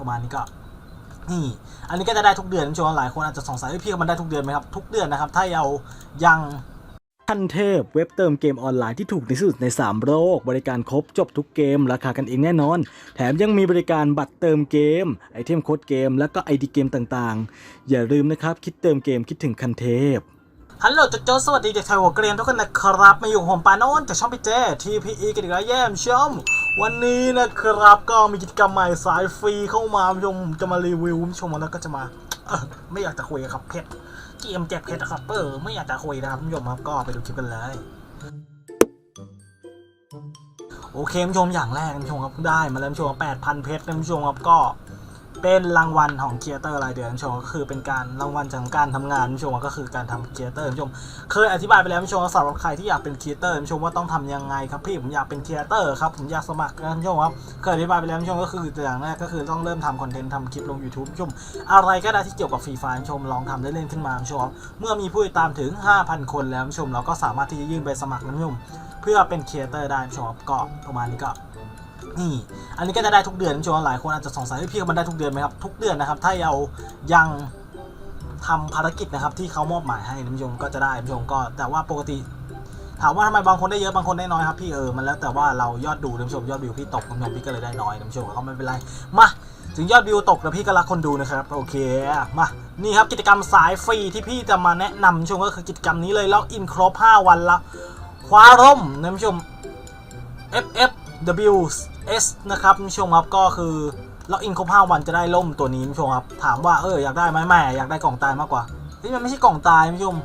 ประมาณนี้ก็นี่อันนี้ก็จะได้ทุกเดือนท่านผู้ชมหลายคนอาจจะสงสัยว่าพี่มันได้ทุกเดือนไหมครับ ทุกเดือนนะครับ ถ้าเรายังขั้นเทพเว็บเติมเกมออนไลน์ที่ถูกที่สุดใน 3 โลก บริการครบจบทุกเกม ราคากันเองแน่นอน แถมยังมีบริการบัตรเติมเกม ไอเทมโค้ดเกม แล้วก็ไอดีเกมต่างๆ อย่าลืมนะครับ คิดเติมเกมคิดถึงคันเทพฮัลโหลโจโจสวัสดีเด็กไทยหัวเกรียนทุกคนนะครับมาอยู่กับผมปาโนนจากช่องพี่เจ TPE กันอีกแล้วแย่มชม วันนี้นะครับก็มีกิจกรรมใหม่สายฟรีเข้ามาคุณผู้ชมจะมารีวิวชมแล้วก็จะมาเออไม่อยากจะคุยครับเพชรเกมแจกเพชรครับเออไม่อยากจะคุยนะครับคุณผู้ชมครับก็ไปดูคลิปกันเลยโอเคคุณผู้ชมอย่างแรกคุณผู้ชมครับได้มาแล้วผู้ชมแปดพันเพชรคุณผู้ชมครับก็ เป็นรางวัลของเคียเตอร์รายเดือนชมก็คือเป็นการรางวัลจากการทำงานชมก็คือการทำเคียเตอร์คุณผู้ชมเคยอธิบายไปแล้วชมสำหรับใครที่อยากเป็นครีเอเตอร์ชมว่าต้องทำยังไงครับพี่ผมอยากเป็นครีเอเตอร์ครับผมอยากสมัครนะคุณผู้ชมครับเคยอธิบายไปแล้วชมก็คืออย่างแรกก็คือต้องเริ่มทำคอนเทนต์ทำคลิปลง YouTube คุณผู้ชมอะไรก็ได้ที่เกี่ยวกับฟรีไฟคุณผู้ชมลองทำเล่นขึ้นมาชมเมื่อมีผู้ติดตามถึง 5,000 คนแล้วชมเราก็สามารถที่จะยื่นใบสมัครนะคุณผู้ชมเพื่อเป็นครีเอเตอร์ได้ชมก็ประมาณนี้ก็ นี่อันนี้ก็จะได้ทุกเดือนคุณผู้ชมหลายคนอาจจะสงสัยว่าพี่มันได้ทุกเดือนไหมครับทุกเดือนนะครับ ถ้าเรายังทำภารกิจนะครับที่เขามอบหมายให้คุณผู้ชมก็จะได้คุณผู้ชมก็แต่ว่าปกติ ถามว่าทำไมบางคนได้เยอะบางคนได้น้อยครับพี่เออมันแล้วแต่ว่าเรายอดดูคุณผู้ชมยอดวิวพี่ตกคุณผู้ชมพี่ก็เลยได้น้อยคุณผู้ชมก็ไม่เป็นไรมาถึงยอดวิวตกแล้วพี่ก็รักคนดูนะครับโอเคมานี่ครับกิจกรรมสายฟรีที่พี่จะมาแนะนำชมก็คือกิจกรรมนี้เลยล็อกอินครบ 5 วันและคว้าร่มนะผู้ชม FF W S นะครับผู้ชมครับก็คือล็อกอินครบ5วันจะได้ล่มตัวนี้คุณผู้ชมครับ ถามว่าเอออยากได้ไหมแม่อยากได้กล่องตายมากกว่านี่มันไม่ใช่กล่องตายคุณผู้ชม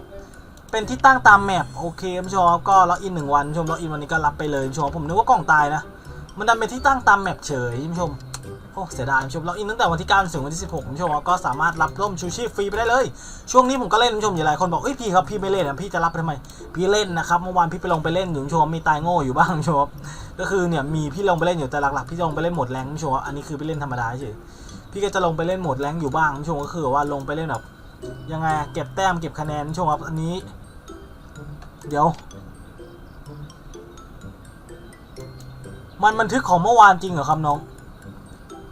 เป็นที่ตั้งตามแมปโอเคคุณผู้ชมครับก็ล็อกอินหนึ่งวันผู้ชมล็อกอินวันนี้ก็รับไปเลยคุณผู้ชมผมนึกว่ากล่องตายนะมันดันเป็นที่ตั้งตามแมปเฉยคุณผู้ชม โอ้เสียดายคุณผู้ชมล็อกอินตั้งแต่วันที่9ถึงวันที่ 16คุณผู้ชมครับก็สามารถรับร่มชูชีพฟรีไปได้เลย ช่วงนี้ผมก็เล่นคุณผู้ชมอยู่หลายคนบอกเอ้ยพี่ครับพี่ไม่เล่นอะพี่จะรับไปทำไมพี่เล่นนะครับเมื่อวานพี่ไปลงไปเล่นอยู่คุณผู้ชมมีตายโง่อยู่บ้างคุณผู้ชมก็คือเนี่ยมีพี่ลงไปเล่นอยู่แต่หลักๆพี่ลงไปเล่นหมดแรงคุณผู้ชมอันนี้คือไปเล่นธรรมดาเฉยพี่ก็จะลงไปเล่นหมดแรงอยู่บ้างคุณผู้ชมก็คือว่าลงไปเล่นแบบยังไงเก็บแต้มเก็บคะแนนคุณผู้ชมครับอันนี้ เดี๋ยวมันบันทึกของเมื่อวานจริงเหรอครับน้อง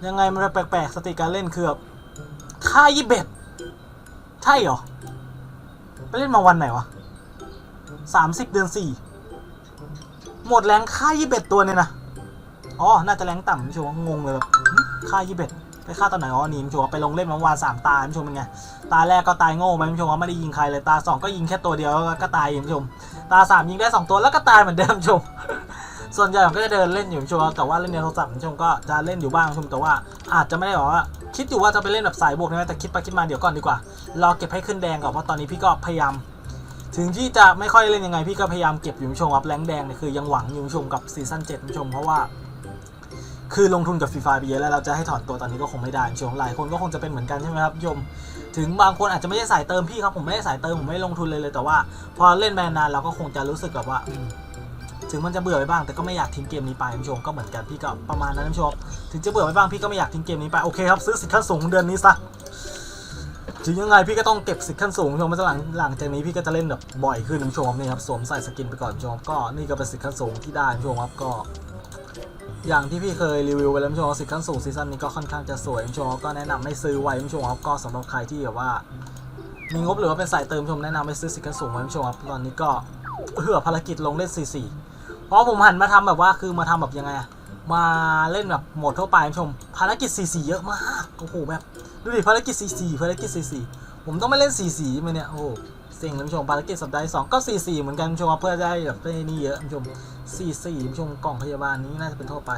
ยังไงมันแปลกๆสติการเล่นคือแบบค่ายี่เบ็ดใช่เหรอ ไปเล่นมาวันไหนวะสามสิบเดือนสี่หมดแรงค่ายี่เบ็ดตัวเนี่ยนะอ๋อ น่าจะแรงต่ำผู้ชมงงเลยแบบค่ายี่เบ็ดไปค่าตอนไหนอ๋อนี่ผู้ชมไปลงเล่นเมื่อวานสามตาผู้ชมเป็นไง ตาแรกก็ตายโง่ไปผู้ชมว่าไม่ได้ยิงใครเลย ตาสองก็ยิงแค่ตัวเดียวแล้วก็ตายผู้ชมตาสามยิงได้สองตัวแล้วก็ตายเหมือนเดิมผู้ชม ส่วนใหญ่ผมก็จะเดินเล่นอยู่ชมแต่ว่าเล่นในโทรศัพท์ชมก็จะเล่นอยู่บ้างชมแต่ว่าอาจจะไม่ได้บอกว่าคิดอยู่ว่าจะไปเล่นแบบสายบวกนะแต่คิดไปคิดมาเดี๋ยวก่อนดีกว่ารอเก็บให้ขึ้นแดงก่อนเพราะตอนนี้พี่ก็พยายามถึงที่จะไม่ค่อยเล่นยังไงพี่ก็พยายามเก็บอยู่ชมครับแรงแดงเนี่ยคือยังหวังอยู่ชมกับซีซั่น7ผู้ชมเพราะว่าคือลงทุนกับฟรีไฟไปเยอะแล้วเราจะให้ถอนตัวตอนนี้ก็คงไม่ได้ชมหลายคนก็คงจะเป็นเหมือนกันใช่ไหมครับชมถึงบางคนอาจจะไม่ได้สายเติมพี่ครับผมไม่ได้สายเติมผมไม่ลงทุนเลยเลยแต่ว่า พอเล่นไปนานเราก็คงจะรู้สึกแบบว่า ถึงมันจะเบื่อไปบ้างแต่ก็ไม่อยากทิ้งเกมนี้ไปผู้ชมก็เหมือนกันพี่ก็ประมาณนั้นผู้ชมถึงจะเบื่อไปบ้างพี่ก็ไม่อยากทิ้งเกมนี้ไปโอเคครับซื้อสิทธิ์ขั้นสูงเดือนนี้ซะถึงยังไงพี่ก็ต้องเก็บสิทธิ์ขั้นสูงชมมาหลังหลังจากนี้พี่ก็จะเล่นแบบบ่อยขึ้นชมนี่ครับสวมใส่สกินไปก่อนชมก็นี่ก็เป็นสิทธิ์ขั้นสูงที่ได้ชมครับก็ อย่างที่พี่เคยรีวิวไปแล้วชมสิทธิ์ขั้นสูงซีซั่นนี้ก็ค่อนข้างจะสวยชมก็แนะนำให้ซื้อไว้ชมครับก็สำหรับใครที่แบบว่า มีงบหรือว่าเป็นสายเติมชมแนะนำให้ซื้อสิทธิ์ขั้นสูงไว้ชมครับตอนนี้ก็เผื่อภารกิจลงเล่น 44 ราะผมหันมาทำแบบว่าคือมาทำแบบยังไงอะมาเล่นแบบโหมดทั่วไปคุณผู้ชมภารกิจ44เยอะมากโอ้โหแบบดูดิภารกิจ44ภารกิจ44ผมต้องไม่เล่น4สีไหมเนี่ยโอ้โหเซ็งคุณผู้ชมภารกิจสัปดาห์สองก็4สีเหมือนกันคุณผู้ชมเพื่อจะได้แบบได้นี่เยอะคุณผู้ชม4สีคุณผู้ชมกล่องพยาบาลนี้น่าจะเป็นทั่วไป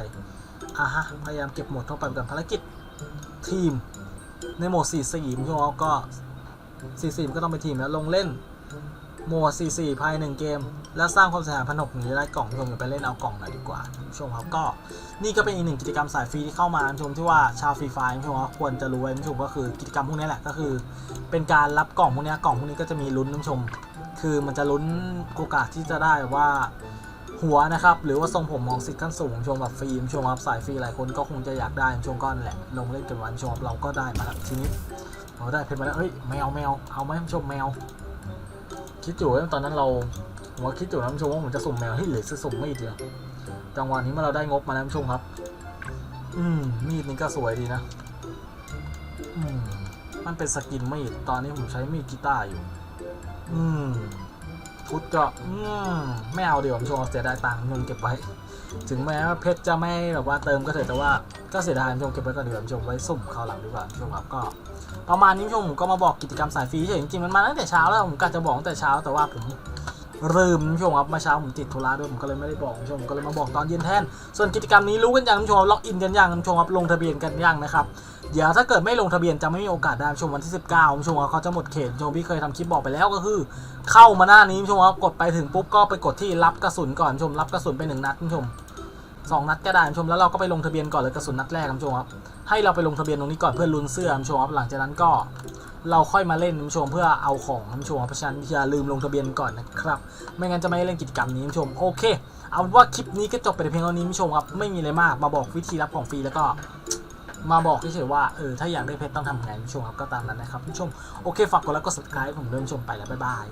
อะฮะพยายามเก็บโหมดทั่วไปก่อนภารกิจทีมในโหมด4สีคุณผู้ชมก็4สีก็ต้องเป็นทีมแล้วลงเล่น หมด4 4 ภายหนึ่งเกม แล้วสร้างความเสียหายพันหกหนีได้กล่องคุณผู้ชมอย่าไปเล่นเอากล่องหน่อยดีกว่าคุณผู้ชมครับก็ นี่ก็เป็นอีกหนึ่งกิจกรรมสายฟรีที่เข้ามาคุณผู้ชมที่ว่าชาวฟรีไฟคุณผู้ชมว่าควรจะรู้ไว้คุณผู้ชมก็คือกิจกรรมพวกนี้แหละก็คือ เป็นการรับกล่องพวกนี้กล่องพวกนี้ก็จะมีลุ้นคุณผู้ชม คือมันจะลุ้นโอกาสที่จะได้ว่าหัวนะครับหรือว่าทรงผมของสิทธิ์ขั้นสูงคุณผู้ชมแบบฟรีคุณผู้ชมครับสายฟรีหลายคนก็คงจะอยากได้คุณผู้ชมก็นั่นแหละลงเล่นกันวันชมเราก็ได้มาแล้วทีนี้เราได้เพชรมาแล้วเฮ้ยแมวแมวเอาไหมชมแมว คิดอยู่ว่าตอนนั้นเราผมว่าคิดอยู่นะผู้ชมว่าผมจะสุ่มแมวให้หรือจะสุ่มไม่ดีอะจังหวะนี้เมื่อเราได้งบมาแล้วผู้ชมครับ อืมมีดนี้ก็สวยดีนะ อืมมันเป็นสกินมีด ตอนนี้ผมใช้มีดกีตาร์อยู่ อืม พุทก็ไม่เอาเดี๋ยวผมชมเสียดายตังค์ชมเก็บไว้ ถึงแม้ว่าเพชรจะไม่แบบว่าเติมก็เถอะแต่ว่าก็เสียดายชมเก็บไว้ก่อนเดีกว่าชมไว้สุ่มคราวหลังดีกว่าชมครับก็ ประมาณนี้ชมผมก็มาบอกกิจกรรมสายฟรีเฉยจริงๆมันมาตั้งแต่เช้าแล้วผมกะจะบอกตั้งแต่เช้าแต่ว่าผมลืมชมครับมื่อเช้าผมติดธุระด้วยผมก็เลยไม่ได้บอกชมก็เลยมาบอกตอนเย็นแทนส่วนกิจกรรมนี้รู้กันยังชมล็อกอินกันยังชมครับลงทะเบียนกันยังนะครับ เดี๋ยวถ้าเกิดไม่ลงทะเบียนจะไม่มีโอกาสได้ชมวันที่ 19ชมว่าเขาจะหมดเขตชมพี่เคยทำคลิปบอกไปแล้วก็คือ เข้ามาหน้านี้ชมว่ากดไปถึงปุ๊บก็ไปกดที่รับกระสุนก่อนชมรับกระสุนไปหนึ่งนัดชมสองนัดก็ได้ชมแล้วเราก็ไปลงทะเบียนก่อนเลยกระสุนนัดแรกชมครับให้เราไปลงทะเบียนตรงนี้ก่อนเพื่อลุ้นเสื้อชมครับหลังจากนั้นก็เราค่อยมาเล่นชมเพื่อเอาของชมเพราะฉะนั้นอย่าลืมลงทะเบียนก่อนนะครับไม่งั้นจะไม่เล่นกิจกรรมนี้ชมโอเค เอาว่าคลิปนี้ก็จบไปเพียงเท่านี้ชมครับไม่มีอะไรมากมาบอกวิธีรับของฟรีแล้วก็ มาบอกเฉยๆว่าเออถ้าอยากได้เพชรต้องทำไงผู้ชมครับก็ตามนั้นนะครับผู้ชมโอเคฝากกดไลค์กด subscribe ผมเริ่มชมไปแล้วบ๊ายบาย